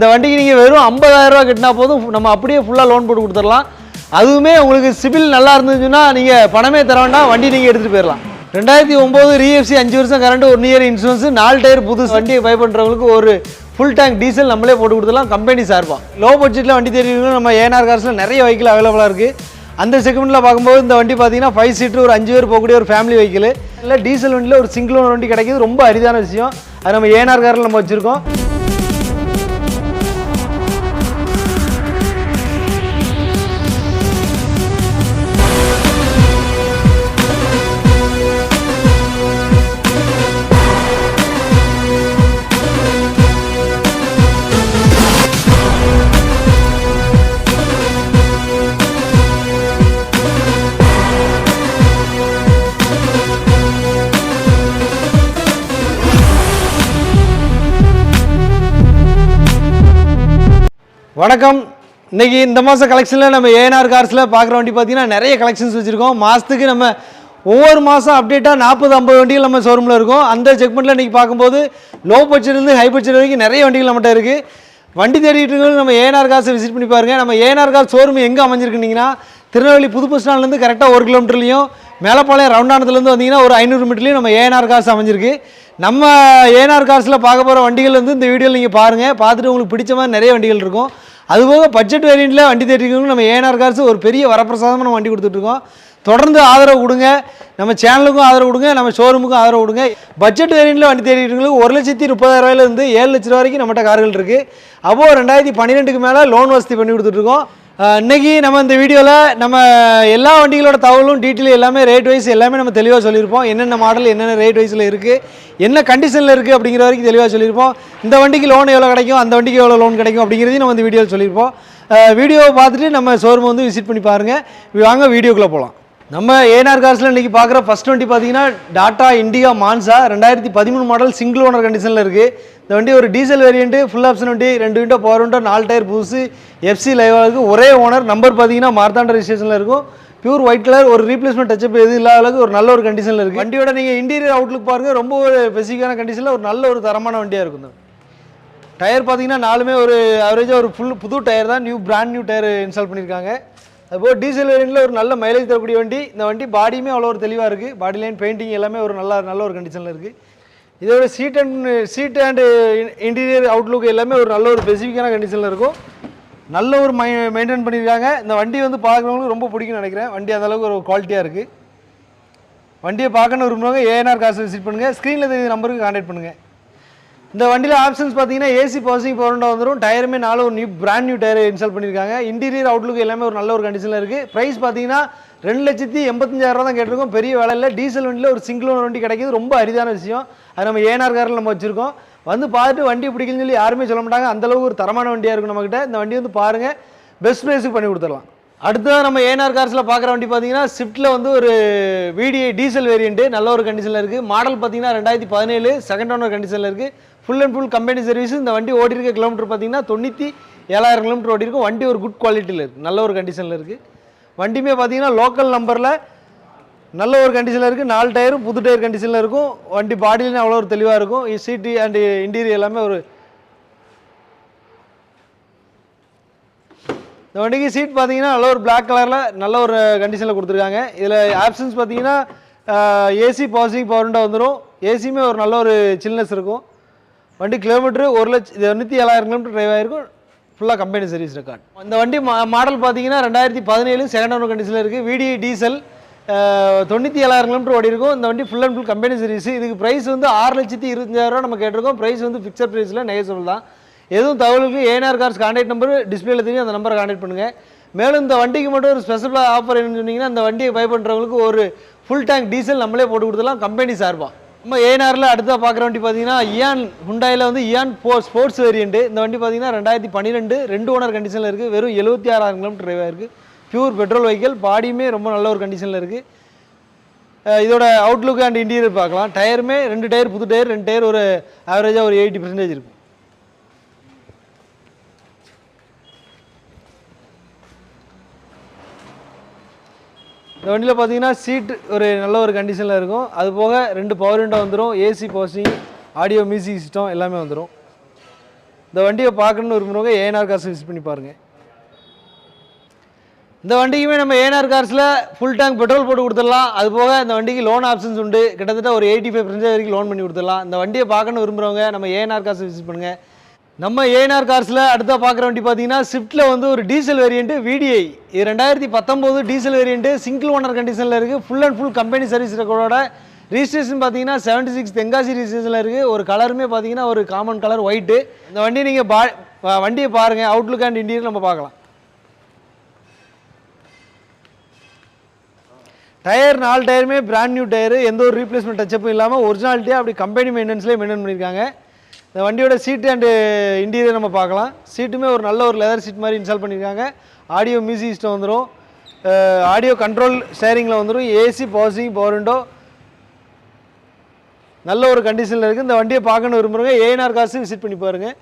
இந்த வண்டிக்கு நீங்கள் வெறும் 50000 ரூபா கட்டினா போதும். நம்ம அப்படியே ஃபுல்லாக லோன் போட்டு கொடுத்துடலாம். அதுவுமே உங்களுக்கு சிபில் நல்லா இருந்துச்சுன்னா நீங்கள் பணமே தர வேண்டாம். வண்டி நீங்கள் எடுத்துகிட்டு போயிடலாம். ரெண்டாயிரத்தி ஒம்பது ரீஎஃப்சி அஞ்சு வருஷம் கரண்ட் ஒன் இயர் இன்சூரன்ஸ் நாலு டயர் புது வண்டியை பை பண்ணுறவங்களுக்கு ஒரு ஃபுல் டேங்க் டீசல் நம்மளே போட்டு கொடுத்துடலாம். கம்பெனி சார்பாக லோ பட்ஜெட்டில் வண்டி தெரியும் நம்ம ஏஎன்ஆர் கார்ஸில் நிறைய வெஹிக்கிள் அவைலபிளாக இருக்குது அந்த செக்மெண்ட்டில் பார்க்கும்போது இந்த வண்டி பார்த்தீங்கன்னா ஃபைவ் சீட்டர் ஒரு அஞ்சு பேர் போகக்கூடிய ஒரு ஃபேமிலி வெஹிக்கிள் இல்லை டீசல் வண்டியில் ஒரு சிங்கிள் ஓனர் வண்டி கிடைக்கிது ரொம்ப அரிதான விஷயம். அது நம்ம ஏஎன்ஆர் காரில் நம்ம வச்சுருக்கோம். வணக்கம். இன்றைக்கி இந்த மாதம் கலெக்ஷனில் நம்ம ஏஎன்ஆர் கார்ஸில் பார்க்குற வண்டி பார்த்தீங்கன்னா நிறைய கலெக்ஷன்ஸ் வச்சுருக்கோம். மாதத்துக்கு நம்ம ஒவ்வொரு மாதம் அப்டேட்டாக நாற்பது ஐம்பது வண்டிகள் நம்ம ஷோரூமில் இருக்கும். அந்த செக்மெண்ட்டில் இன்றைக்கி பார்க்கும்போது லோ பட்ஜெட்லேருந்து ஹை பட்ஜெட் வரைக்கும் நிறைய வண்டிகள் நம்மகிட்ட இருக்குது வண்டி தேடிட்டு இருக்கவங்க நம்ம ஏஎன்ஆர் கார்ஸை விசிட் பண்ணி பாருங்க. நம்ம ஏஎன்ஆர் கார் ஷோரூம் எங்கே அமைஞ்சிருக்குனிங்கன்னா திருநெல்வேலி புது பஸ் ஸ்டாண்ட்லேருந்து கரெக்டாக ஒரு கிலோமீட்டர்லையும் மேலப்பாளையம் ரவுண்டானத்துலேருந்து வந்தீங்கன்னா ஒரு ஐநூறு மீட்டர்லையும் நம்ம ஏஎன்ஆர் கார்ஸ் அமைஞ்சிருக்கு. நம்ம ஏஎன்ஆர் கார்ஸில் பார்க்க போகிற வண்டிகள் வந்து இந்த வீடியோவில் நீங்கள் பாருங்கள் பார்த்துட்டு உங்களுக்கு பிடிச்ச மாதிரி நிறைய வண்டிகள் இருக்கும். அதுபோக பட்ஜெட் வேரியண்ட்டில் வண்டி தேடிக்கிறவங்க நம்ம ஏஎன்ஆர் கார்ஸ் ஒரு பெரிய வரப்பிரசாதமாக நம்ம வண்டி கொடுத்துட்ருக்கோம். தொடர்ந்து ஆதரவு கொடுங்க. நம்ம சேனலுக்கும் ஆதரவு கொடுங்க. நம்ம ஷோரூமுக்கும் ஆதரவு கொடுங்க. பட்ஜெட் வேரியண்ட்டில் வண்டி தேடிக்கிறவங்களுக்கு ஒரு லட்சத்தி முப்பதாயிரம் ரூபாயிலேருந்து ஏழு லட்ச ரூபா வரைக்கும் நம்மகிட்ட கார்கள் இருக்குது அப்போது ரெண்டாயிரத்தி பன்னிரெண்டுக்கு மேலே லோன் வசதி பண்ணி கொடுத்துட்ருக்கோம். இன்னைக்கு நம்ம இந்த வீடியோவில் நம்ம எல்லா வண்டிகளோட தகவலும் டீட்டெயில் எல்லாமே ரேட் வைஸ் எல்லாமே நம்ம தெளிவாக சொல்லியிருப்போம். என்னென்ன மாடல் என்னென்ன ரேட் வைஸில் இருக்குது என்ன கண்டிஷனில் இருக்குது அப்படிங்கிற வரைக்கும் தெளிவாக சொல்லியிருப்போம். இந்த வண்டிக்கு லோன் எவ்வளோ கிடைக்கும் அந்த வண்டிக்கு எவ்வளோ லோன் கிடைக்கும் அப்படிங்கிறதையும் நம்ம இந்த வீடியோவில் சொல்லியிருப்போம். வீடியோவை பார்த்துட்டு நம்ம ஷோரூம் வந்து விசிட் பண்ணி பாருங்கள் வாங்க வீடியோக்குள்ளே போகலாம் நம்ம ஏஆர் கார்ஸில் இன்றைக்கி பார்க்குற ஃபஸ்ட் வண்டி பார்த்தீங்கன்னா டாட்டா இண்டிகா மான்சா ரெண்டாயிரத்தி பதிமூணு மாடல் சிங்கிள் ஓனர் கண்டிஷனில் இருக்குது இந்த வண்டி ஒரு டீசல் வேரியண்ட்டு ஃபுல் ஆப்ஷன் வண்டி ரெண்டு விண்டோ பவர் விண்டோ நாலு டயர் புதுசு எஃப்சி லைவாக இருக்குது ஒரே ஓனர் நம்பர் பார்த்தீங்கன்னா மார்த்தாண்ட ரிஜிஸ்ட்ரேஷனில் இருக்கும். பியூர் ஒயிட் கலர் ஒரு ரீப்ளேஸ்மெண்ட் டச்சப் எது இல்லாத அளவுக்கு ஒரு நல்ல ஒரு கண்டிஷனில் இருக்குது வண்டியோட நீங்கள் இன்டீரியர் அவுட்லுக் பாருங்கள் ரொம்ப ஒரு ஸ்பெசிஃபிக்கான கண்டிஷனில் ஒரு நல்ல ஒரு தரமான வண்டியாக இருக்கும். இந்த டயர் பார்த்தீங்கன்னா நாலுமே ஒரு ஆவரேஜாக ஒரு ஃபுல் புது டயர் தான். New brand new tyre install பண்ணியிருக்காங்க அதுபோல் டீசல் வேரியண்ட்டில் ஒரு நல்ல மைலேஜ் தரக்கூடிய வண்டி. இந்த வண்டி பாடியுமே அவ்வளோ ஒரு தெளிவாக இருக்குது பாடி லைன் பெயிண்டிங் எல்லாமே ஒரு நல்லா நல்ல ஒரு கண்டிஷனில் இருக்குது இதோட seat and seat and interior outlook எல்லாமே ஒரு நல்ல ஒரு ஸ்பெசிஃபிக்கான கண்டிஷனில் இருக்கும். நல்ல ஒரு மை மெயின்டைன் பண்ணியிருக்காங்க. இந்த வண்டி வந்து பார்க்குறவங்களுக்கு ரொம்ப பிடிக்கும்னு நினைக்கிறேன். வண்டி அந்தளவுக்கு ஒரு குவாலிட்டியாக இருக்குது வண்டியை பார்க்கணும் விரும்புகிறவங்க ஏஎன்ஆர் காசு விசிட் பண்ணுங்கள் ஸ்க்ரீனில் தெரியுது நம்பருக்கு கான்டாக்ட் பண்ணுங்கள் இந்த வண்டியில் ஆப்ஷன்ஸ் பார்த்தீங்கன்னா ஏசி பவர்சிங் பவர் வந்துடும் டயருமே நாலு ஒரு new brand new tyre install பண்ணியிருக்காங்க. இன்டீரியர் அவுட்லுக் எல்லாமே ஒரு நல்ல ஒரு கண்டிஷனில் இருக்குது ப்ரைஸ் பார்த்தீங்கன்னா ரெண்டு லட்சத்தி எண்பத்தஞ்சாயிரம் ரூபா தான் கேட்டிருக்கோம். பெரிய விலையில் டீசல் வண்டியில் ஒரு சிங்கிள் ஓனர் வண்டி கிடைக்கிது ரொம்ப அரிதான விஷயம். அது நம்ம ஏனார் காரில் நம்ம வச்சுருக்கோம். வந்து பார்த்துட்டு வண்டி பிடிக்குன்னு சொல்லி யாருமே சொல்ல மாட்டாங்க. அந்தளவுக்கு ஒரு தரமான வண்டியாக இருக்கும் நம்மக்கிட்ட இந்த வண்டி வந்து பாருங்கள் பெஸ்ட் ப்ரைஸுக்கு பண்ணி கொடுத்துடலாம். அடுத்ததான் நம்ம ஏஎன்ஆர் கார்ஸில் பார்க்குற வண்டி பார்த்தீங்கன்னா ஸ்விஃப்ட்டில் வந்து ஒரு விடிஐ டீசல் வேரியண்ட்டு நல்ல ஒரு கண்டிஷனில் இருக்குது மாடல் பார்த்தீங்கன்னா ரெண்டாயிரத்தி பதினேழு செகண்ட் ஓனர் கண்டிஷனில் இருக்குது full and full company service இந்த வண்டி ஓடி இருக்க கிலோமீட்டர் பார்த்தீங்கன்னா தொண்ணூற்றி ஏழாயிரம் கிலோமீட்டர் ஓடி இருக்கும் வண்டி ஒரு குட் குவாலிட்டியில் இருக்குது நல்ல ஒரு கண்டிஷனில் இருக்குது வண்டியுமே பார்த்தீங்கன்னா லோக்கல் நம்பரில் நல்ல ஒரு கண்டிஷனில் இருக்குது நாலு டயரும் புது டயர் கண்டிஷனில் இருக்கும். வண்டி பாடியிலும் அவ்வளோ ஒரு தெளிவாக இருக்கும். சீட்டு அண்ட் இன்டீரியர் எல்லாமே ஒரு இந்த வண்டிக்கு சீட் பார்த்தீங்கன்னா நல்ல ஒரு பிளாக் கலரில் நல்ல ஒரு கண்டிஷனில் கொடுத்துருக்காங்க. இதில் ஆப்ஷன்ஸ் பார்த்தீங்கன்னா ஏசி பாசிங் பவர் வந்துடும் ஏசியுமே ஒரு நல்ல ஒரு சில்னஸ் இருக்கும். வண்டி கிலோமீட்டர் ஒரு லட்சம் தொண்ணூற்றி ஏழாயிரம் கிலோமீட்டர் டிரைவ் ஆகிருக்கும் ஃபுல்லாக கம்பெனி சர்வீஸ் ரெக்கார்ட் இந்த வண்டி மாடல் பார்த்தீங்கன்னா ரெண்டாயிரத்தி பதினேழு செகண்ட் ஹவர் கண்டிஷனில் இருக்குது விடிஐ டீசல் தொண்ணூற்றி ஏழாயிரம் கிலோமீட்டர் ஓடி இருக்கும். இந்த வண்டி full and full company service இதுக்கு ப்ரைஸ் வந்து ஆறு லட்சத்தி இருபத்தஞ்சாயிரம் ரூபா நம்ம கேட்டிருக்கோம். ப்ரைஸ் வந்து ஃபிக்ஸட் ப்ரைஸில் நெகசபிள் தான். எதுவும் தகவலுக்கு ஏஎன்ஆர் கார்ஸ் கான்டாக்ட் நம்பர் டிஸ்பிளேல தெரியும் அந்த நம்பரை கான்டாக்ட் பண்ணுங்கள் மேலும் இந்த வண்டிக்கு மட்டும் ஒரு ஸ்பெஷல் ஆஃபர் என்னன்னு சொன்னீங்கன்னா அந்த வண்டியை பை பண்ணுறவங்களுக்கு ஒரு ஃபுல் டேங்க் டீசல் நம்மளே போட்டு கொடுத்துலாம் கம்பெனி சார்பாக நம்ம ஏஎன்ஆரில் அடுத்தா பார்க்குற வண்டி பார்த்தீங்கன்னா இயான் ஹுண்டாயில் வந்து இயான் போ ஸ்போர்ட்ஸ் வேரியண்ட்டு இந்த வண்டி பார்த்தீங்கன்னா ரெண்டாயிரத்தி பன்னிரெண்டு ரெண்டு ஓனர் கண்டிஷனில் இருக்குது வெறும் எழுபத்தி ஆறாயிரம் கிலோமீட்டர் இருக்குது பியூர் பெட்ரோல் வெஹிக்கல் பாடியுமே ரொம்ப நல்ல ஒரு கண்டிஷனில் இருக்குது இதோட அவுட்லுக் அண்ட் இன்டீரியர் பார்க்கலாம். டயருமே ரெண்டு டயர் புது டயர் ரெண்டு டயர் ஒரு ஆவரேஜாக ஒரு எயிட்டி பர்சன்டேஜ் இருக்கும். இந்த வண்டியில் பார்த்தீங்கன்னா சீட் ஒரு நல்ல ஒரு கண்டிஷனில் இருக்கும். அது போக ரெண்டு பவர் விண்டோ வந்துடும் AC posting audio music system எல்லாமே வந்துடும் இந்த வண்டியை பார்க்கணுன்னு விரும்புகிறவங்க ஏஎன்ஆர் காசு விசிட் பண்ணி பாருங்கள் இந்த வண்டிக்குமே நம்ம ஏஎன்ஆர் கார்ஸில் ஃபுல் டேங்க் பெட்ரோல் போட்டு கொடுத்துடலாம். அது போக இந்த வண்டிக்கு லோன் ஆப்ஷன்ஸ் உண்டு. கிட்டத்தட்ட ஒரு எயிட்டி ஃபைவ் பர்சன்டேஜ் வரைக்கும் லோன் பண்ணி கொடுத்துடலாம். இந்த வண்டியை பார்க்கணுன்னு விரும்புகிறவங்க நம்ம ஏஎன்ஆர் கார்ஸ் விசிட் பண்ணுங்கள் நம்ம ஏஎன்ஆர் கார்ஸில் அடுத்த பார்க்குற வண்டி பார்த்தீங்கன்னா ஸ்விஃப்ட்டில் வந்து ஒரு டீசல் வேரியண்ட்டு விடிஐ இது ரெண்டாயிரத்தி பத்தொம்போது டீசல் வேரியண்ட்டு சிங்கிள் ஓனர் கண்டிஷனில் இருக்குது full and full company service ரெக்கார்டோட registration பார்த்தீங்கன்னா செவன்ட்டி சிக்ஸ் தென்காசி ரிஜிஸ்ட்ரேஷனில் இருக்குது ஒரு கலருமே பார்த்தீங்கன்னா ஒரு காமன் கலர் ஒயிட்டு இந்த வண்டி நீங்கள் பா வண்டியை பாருங்கள் அவுட்லுக் அண்ட் இன்டீரியர் நம்ம பார்க்கலாம். டயர் நாலு டயருமே பிராண்ட் நியூ டயரு எந்த ஒரு ரீப்ளேஸ்மெண்ட் டச்சப்பும் இல்லாமல் ஒரிஜினாலிட்டியாக அப்படி கம்பெனி மெயின்டெனன்ஸ்லேயே மெயின்டைன் பண்ணியிருக்காங்க. இந்த வண்டியோட சீட்டு அண்டு இன்டீரியர் நம்ம பார்க்கலாம். சீட்டுமே ஒரு நல்ல ஒரு லெதர் சீட் மாதிரி இன்ஸ்டால் பண்ணியிருக்காங்க. ஆடியோ மியூசிக் சிஸ்டம் வந்துடும் ஆடியோ கண்ட்ரோல் ஸ்டேரிங்கில் வந்துடும் ஏசி பவர்சிங் பவர் விண்டோ நல்ல ஒரு கண்டிஷனில் இருக்குது இந்த வண்டியை பார்க்கணும் விரும்புகிறவங்க ஏஎன்ஆர் காசு விசிட் பண்ணி பாருங்கள்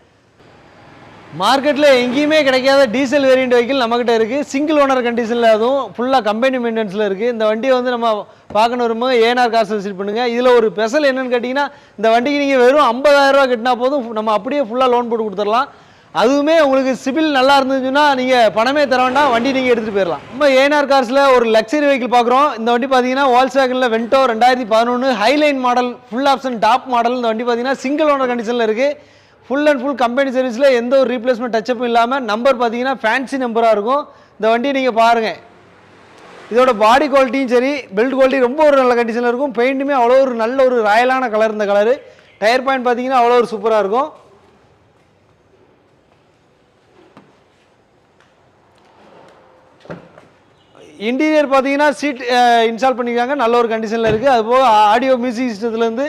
மார்க்கெட்டில் எங்கேயுமே கிடைக்காத டீசல் வேரியண்ட் வெஹிக்கிள் நம்மக்கிட்ட இருக்குது சிங்கிள் ஓனர் கண்டிஷனில் அதுவும் ஃபுல்லாக கம்பெனி மெயின்டெனன்ஸில் இருக்குது இந்த வண்டியை வந்து நம்ம பார்க்கணும் வரும்போது ஏஎன்ஆர் காசு விசிட் பண்ணுங்கள் இதில் ஒரு ஸ்பெஷல் என்னென்னு கேட்டிங்கன்னா இந்த வண்டிக்கு நீங்கள் வெறும் 50000 ரூபா கட்டினா போதும். நம்ம அப்படியே ஃபுல்லாக லோன் போட்டு கொடுத்துடலாம். அதுவுமே உங்களுக்கு சிபில் நல்லா இருந்துச்சுன்னா நீங்கள் பணமே தர வேண்டாம். வண்டி நீங்கள் எடுத்துகிட்டு போயிடலாம். நம்ம ஏஎன்ஆர் கார்ஸில் ஒரு லக்ஸரி வெஹிக்கிள் பார்க்குறோம். இந்த வண்டி பார்த்தீங்கன்னா வால்ஸ்வேகனில் வென்டோ ரெண்டாயிரத்தி பதினொன்று Highline model full option top model இந்த வண்டி பார்த்தீங்கன்னா சிங்கிள் ஓனர் கண்டிஷனில் இருக்குது ஃபுல் அண்ட் ஃபுல் கம்பெனி சர்வீஸில் எந்த ஒரு ரீப்ளேஸ்மெண்ட் டச்சப்பும் இல்லாமல் நம்பர் பார்த்தீங்கன்னா ஃபேன்சி நம்பராக இருக்கும். இந்த வண்டியை நீங்கள் பாருங்கள் இதோட பாடி குவாலிட்டியும் சரி பில்ட் குவாலிட்டி ரொம்ப ஒரு நல்ல கண்டிஷனில் இருக்கும். பெயிண்ட்டுமே அவ்வளோ ஒரு நல்ல ஒரு ராயலான கலர் இந்த கலரு டயர் பாயிண்ட் பார்த்தீங்கன்னா அவ்வளோ ஒரு சூப்பராக இருக்கும். இன்டீரியர் பார்த்தீங்கன்னா சீட் இன்ஸ்டால் பண்ணிக்கிறாங்க. நல்ல ஒரு கண்டிஷனில் இருக்குது அதுபோக audio music சிஸ்டத்துலேருந்து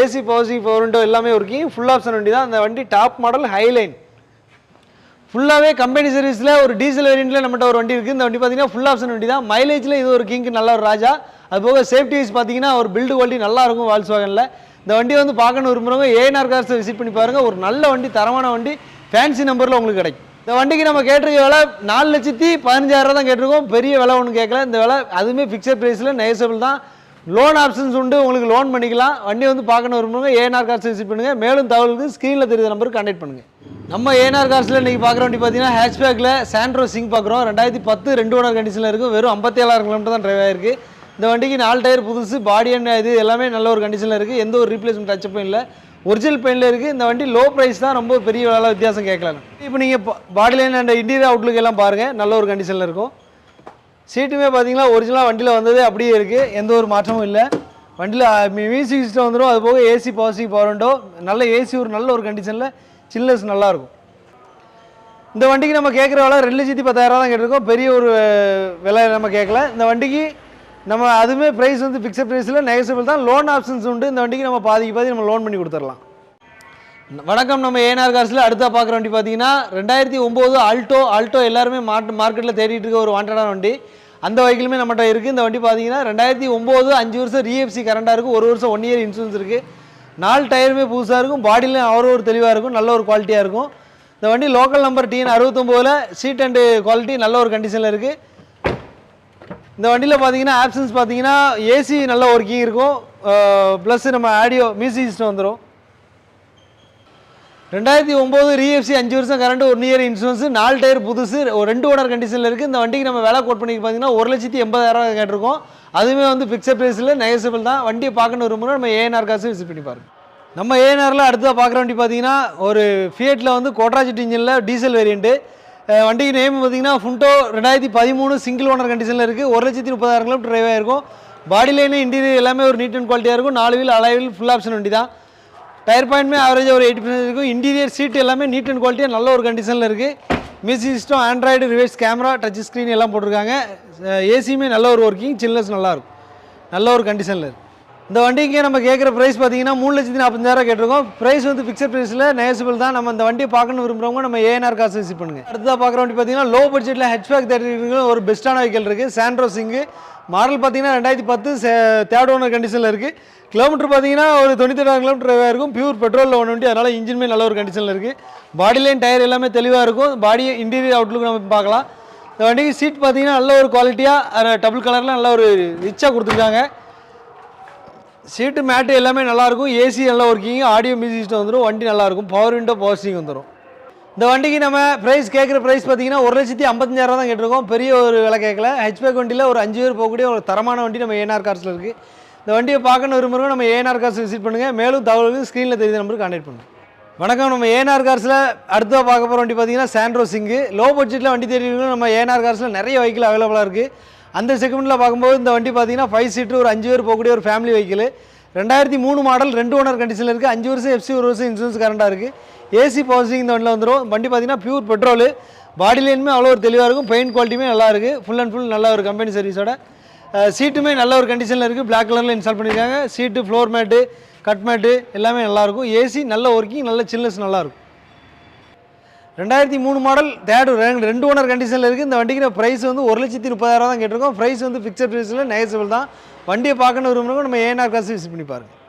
AC power steering power window எல்லாமே இருக்கீங்க ஃபுல் ஆப்ஷன் வண்டி தான். அந்த வண்டி டாப் மாடல் ஹைலைன் ஃபுல்லாகவே கம்பெனி சர்வீஸில் ஒரு டீசல் வேரியண்ட்டில் நம்மகிட்ட ஒரு வண்டி இருக்குது இந்த வண்டி பார்த்தீங்கன்னா ஃபுல் ஆப்ஷன் வண்டி தான். மைலேஜில் இது ஒரு கிங்க் நல்ல ஒரு ராஜா. அது போக சேஃப்டி வைஸ் பார்த்தீங்கன்னா ஒரு பில்டு குவாலிட்டி நல்லா இருக்கும் வால்ஸ் வாகனில் இந்த வண்டி வந்து பார்க்கணும் விரும்புகிறவங்க ஏஎன்ஆர் கார்ஸை விசிட் பண்ணி பாருங்கள் ஒரு நல்ல வண்டி தரமான வண்டி. ஃபேன்சி நம்பரில் உங்களுக்கு கிடைக்கும். இந்த வண்டிக்கு நம்ம கேட்டிருக்க விலை நாலு லட்சத்தி பதினஞ்சாயிரம் தான் கேட்டிருக்கோம். பெரிய விலை ஒன்றும் கேட்கல. இந்த விலை அதுவுமே ஃபிக்ஸட் ப்ரைஸில் நெகசபிள் தான். லோன் ஆப்ஷன்ஸ் உண்டு உங்களுக்கு லோன் பண்ணிக்கலாம். வண்டி வந்து பார்க்கணும் விரும்புங்க ஏஎன்ஆர் கார்ஸ் விசிட் பண்ணுங்கள் மேலும் தகவலுக்கு ஸ்க்ரீனில் தெரியுற நம்பருக்கு கண்டெக்ட் பண்ணுங்கள் நம்ம ஏஎன்ஆர் கார்ஸில் இன்றைக்கி பார்க்குற வண்டி பார்த்தீங்கன்னா ஹேஷ்பேக்கில் சாண்ட்ரோ சிங் பார்க்குறோம். ரெண்டாயிரத்தி பத்து ரெண்டு ஓனர் கண்டிஷனில் இருக்கும் வெறும் ஐம்பத்தி ஏழாயிரம் கிலோமீட்டர் தான் ட்ரைவ் ஆயிருக்கு. இந்த வண்டிக்கு நாலு டயர் புதுசு பாடி அண்ட் இது எல்லாமே நல்ல ஒரு கண்டிஷனில் இருக்குது எந்த ஒரு ரீப்ளேஸ்மெண்ட் டச்சப்பும் இல்லை. ஒரிஜினல் பெயினில் இருக்குது இந்த வண்டி லோ ப்ரைஸ் தான். ரொம்ப பெரிய வித்தியாசம் கேட்கலாம். இப்போ நீங்கள் body line and interior outlook எல்லாம் பாருங்கள் நல்ல ஒரு கண்டிஷனில் இருக்கும். சீட்டுமே பார்த்தீங்கன்னா ஒரிஜினலாக வண்டியில் வந்தது அப்படியே இருக்குது எந்த ஒரு மாற்றமும் இல்லை. வண்டியில் மியூசிக் சிஸ்டம் வந்துடும் அது போக ஏசி பவர்சிங் பவர்ண்டோ நல்ல ஏசி ஒரு நல்ல ஒரு கண்டிஷனில் சில்னஸ் நல்லாயிருக்கும் இந்த வண்டிக்கு நம்ம கேட்குற விலை ரெண்டு லட்சத்தி பத்தாயிரம் தான் கேட்டிருக்கோம். பெரிய ஒரு விலை நம்ம கேட்கல இந்த வண்டிக்கு நம்ம அதுவுமே ப்ரைஸ் வந்து ஃபிக்ஸட் ப்ரைஸில் நெகசிபிள் தான். லோன் ஆப்ஷன்ஸ் உண்டு. இந்த வண்டிக்கு நம்ம பாதிக்கு பாதி நம்ம லோன் பண்ணி கொடுத்துடலாம். வணக்கம் நம்ம ஏஎன்ஆர் கார்ஸில் அடுத்த பார்க்குற வண்டி பார்த்தீங்கன்னா ரெண்டாயிரத்தி ஒம்பது ஆல்டோ ஆல்டோ எல்லாருமே மார்ட் மார்க்கெட்டில் தேடிட்டு இருக்க ஒரு வாண்டடான வண்டி. அந்த வெஹிக்கிளுமே நம்மகிட்ட இருக்குது இந்த வண்டி பார்த்தீங்கன்னா ரெண்டாயிரத்தி ஒம்பது அஞ்சு வருஷம் ரீஎஃப்சி கரண்டாக இருக்கும் ஒரு வருஷம் ஒன் இயர் இன்சூரன்ஸ் இருக்குது நாலு டயருமே புதுசாக இருக்கும். பாடியிலும் அவ்வளோ ஒரு தெளிவாக இருக்கும். நல்ல ஒரு குவாலிட்டியாக இருக்கும். இந்த வண்டி லோக்கல் நம்பர் டிஎன் அறுபத்தொம்போதில் சீட் அண்டு குவாலிட்டி நல்ல ஒரு கண்டிஷனில் இருக்குது இந்த வண்டியில் பார்த்தீங்கன்னா ஆப்ஷன்ஸ் பார்த்தீங்கன்னா ஏசி நல்ல ஒர்க்கிங் இருக்கும். ப்ளஸ் நம்ம ஆடியோ மியூசிக் சிஸ்டம் வந்துடும் ரெண்டாயிரத்தி ஒம்பது ரீஎஃப்சி அஞ்சு வருஷம் கரண்ட் ஒன் இயர் இன்சூரன்ஸ் நாலு டயர் புதுசு ஒரு ரெண்டு ஓனர் கண்டிஷனில் இருக்குது இந்த வண்டிக்கு நம்ம வேலை கோட் பண்ணி பார்த்தீங்கன்னா ஒரு லட்சத்தி எண்பதாயிரம் கேட்டிருக்கோம். அதுவுமே வந்து ஃபிக்ஸட் ப்ரைஸில் நெகசிபிள் தான். வண்டியை பார்க்கணும் விரும்புகிறோம் நம்ம ஏஎன்ஆர் காசு விசிட் பண்ணி பாருங்கள் நம்ம ஏஎன்ஆரில் அடுத்ததாக பார்க்குற வண்டி பார்த்தீங்கன்னா ஒரு ஃபியட்டில் வந்து கோட்ராஜெட் இன்ஜினில் டீசல் வேரியண்ட்டு வண்டிக்கு நேம் பார்த்தீங்கன்னா ஃபுண்டோ ரெண்டாயிரத்தி பதிமூணு சிங்கிள் ஓனர் கண்டிஷனில் இருக்குது ஒரு லட்சத்தி முப்பதாயிரம் கிலோமீட்டர் ட்ரைவாக இருக்கும். பாடி லைனு இன்டீரியர் எல்லாமே ஒரு நீட் அண்ட் குவாலிட்டியாக இருக்கும். நாலு வீல் அலைவில் ஃபுல் ஆப்ஷன் வண்டி தான். டயர் பாயிண்ட்மே ஆவரேஜாக ஒரு எயிட்டி பர்சன்ட் இருக்கும். இன்டீரியர் சீட் எல்லாமே நீட் அண்ட் குவாலிட்டியாக நல்ல ஒரு கண்டிஷனில் இருக்குது music system Android reverse camera touch screen எல்லாம் போட்டிருக்காங்க. ஏசியுமே நல்ல ஒரு ஒர்க்கிங் சில்னஸ் நல்லாயிருக்கும் நல்ல ஒரு கண்டிஷனில் இருக்குது இந்த வண்டிக்கு நம்ம கேட்குற ப்ரைஸ் பார்த்தீங்கன்னா மூணு லட்சத்தி நாற்பத்தஞ்சாயிரம் கேட்டிருக்கோம். ப்ரைஸ் வந்து ஃபிக்ஸட் ப்ரைஸில் நேசபிள் தான். நம்ம இந்த வண்டியை பார்க்கணும் விரும்புகிறவங்க நம்ம ஏஎன்ஆர் காசு விசிட் பண்ணுங்கள் அடுத்ததாக பார்க்குற வண்டி பார்த்தீங்கன்னா லோ பட்ஜெட்டில் ஹெச்பேக் தேர்ட்டி ஒரு பெஸ்ட்டான வெஹிக்கல் இருக்குது சாண்ட்ரோ சிங்கு மாடல் பார்த்தீங்கன்னா ரெண்டாயிரத்தி பத்து தேர்ட் ஓனர் கண்டிஷனில் இருக்குது கிலோமீட்டர் பார்த்தீங்கன்னா ஒரு தொண்ணூத்தெட்டாயிரம் கிலோமீட்டர் இருக்கும். பியூர் பெட்ரோலில் ஒன்று வண்டி அதனால் இன்ஜின்மே நல்ல ஒரு கண்டிஷனில் இருக்குது பாடி டயர் எல்லாமே தெளிவாக இருக்கும். பாடி இன்டீரியர் அவுட்லுக் நம்ம பார்க்கலாம். இந்த வண்டிக்கு சீட் பார்த்தீங்கன்னா நல்ல ஒரு குவாலிட்டியாக டபுள் கலரில் நல்ல ஒரு ரிச்சாக கொடுத்துருக்காங்க. சீட்டு மேட்டு எல்லாமே நல்லாயிருக்கும் ஏசி நல்லா ஒர்க்கிங் ஆடியோ மியூசிக் சிஸ்டம் வந்துடும் வண்டி நல்லாயிருக்கும் பவர் விண்டோ பவர் ஸ்டீரிங் வந்துடும் இந்த வண்டிக்கு நம்ம ப்ரைஸ் கேட்குற ப்ரைஸ் பார்த்தீங்கன்னா ஒரு லட்சத்தி ஐம்பத்தஞ்சாயிரம் தான் கேட்டிருக்கோம். பெரிய ஒரு விலை கேட்கல. ஹெச்பேக் வண்டியில் ஒரு அஞ்சு பேர் போகக்கூடிய ஒரு தரமான வண்டி நம்ம ஏஎன்ஆர் கார்ஸில் இருக்குது இந்த வண்டியை பார்க்கணும் விரும்புகிறோம் நம்ம ஏஎன்ஆர் கார்ஸ் விசிட் பண்ணுங்கள் மேலும் தகவலுக்கு ஸ்க்ரீனில் தெரியுற நம்பருக்கு கான்டாக்ட் பண்ணுங்கள் வணக்கம். நம்ம ஏஎன்ஆர் கார்ஸில் அடுத்ததாக பார்க்க போகிற வண்டி பார்த்தீங்கன்னா சாண்ட்ரோ சிங்கு லோ பட்ஜெட்டில் வண்டி தேடிக்கணும் நம்ம ஏஎன்ஆர் கார்ஸில் நிறைய வெஹிக்கிள் அவைலபிளாக இருக்குது அந்த செக்மெண்ட்டில் பார்க்கும்போது இந்த வண்டி பார்த்தீங்கன்னா ஃபைவ் சீட்டர் ஒரு அஞ்சு பேர் போகக்கூடிய ஒரு ஃபேமிலி வெஹிக்கிள் ரெண்டாயிரத்தி மூணு மாடல் ரெண்டு ஓனர் கண்டிஷனில் இருக்குது அஞ்சு வருஷம் எஃப்சி ஒரு வருஷம் இன்சூரன்ஸ் கரண்டாக இருக்குது ஏசி பவுசிங் இந்த வண்டியில் வந்துடும் வண்டி பார்த்தீங்கன்னா பியூர் பெட்ரோலு பாடியிலேயுமே அவ்வளோ ஒரு தெளிவாக இருக்கும். பெயிண்ட் குவாலிட்டியுமே நல்லா இருக்குது ஃபுல் அண்ட் ஃபுல் நல்ல ஒரு கம்பெனி சர்வீஸோட சீட்டுமே நல்ல ஒரு கண்டிஷனில் இருக்குது பிளாக் கலரில் இன்ஸ்டால் பண்ணியிருக்காங்க சீட்டு ஃப்ளோர் மேட்டு கட் மேட்டு எல்லாமே நல்லாயிருக்கும் ஏசி நல்ல ஒர்க்கிங் நல்ல சில்னஸ் நல்லாயிருக்கும் ரெண்டாயிரத்தி மூணு மாடல் தேர்டு ரெண்டு ஓனர் கண்டிஷனில் இருக்குது இந்த வண்டிக்கு ப்ரைஸ் வந்து ஒரு லட்சத்தி முப்பதாயிரம் தான் கேட்டிருக்கோம். ப்ரைஸ் வந்து ஃபிக்ஸட் ப்ரைஸில் நெகசிபிள் தான். வண்டியை பார்க்கணும் விரும்புகிறவங்க நம்ம ஏஎன்ஆர் காசு விசிட் பண்ணி பாருங்கள்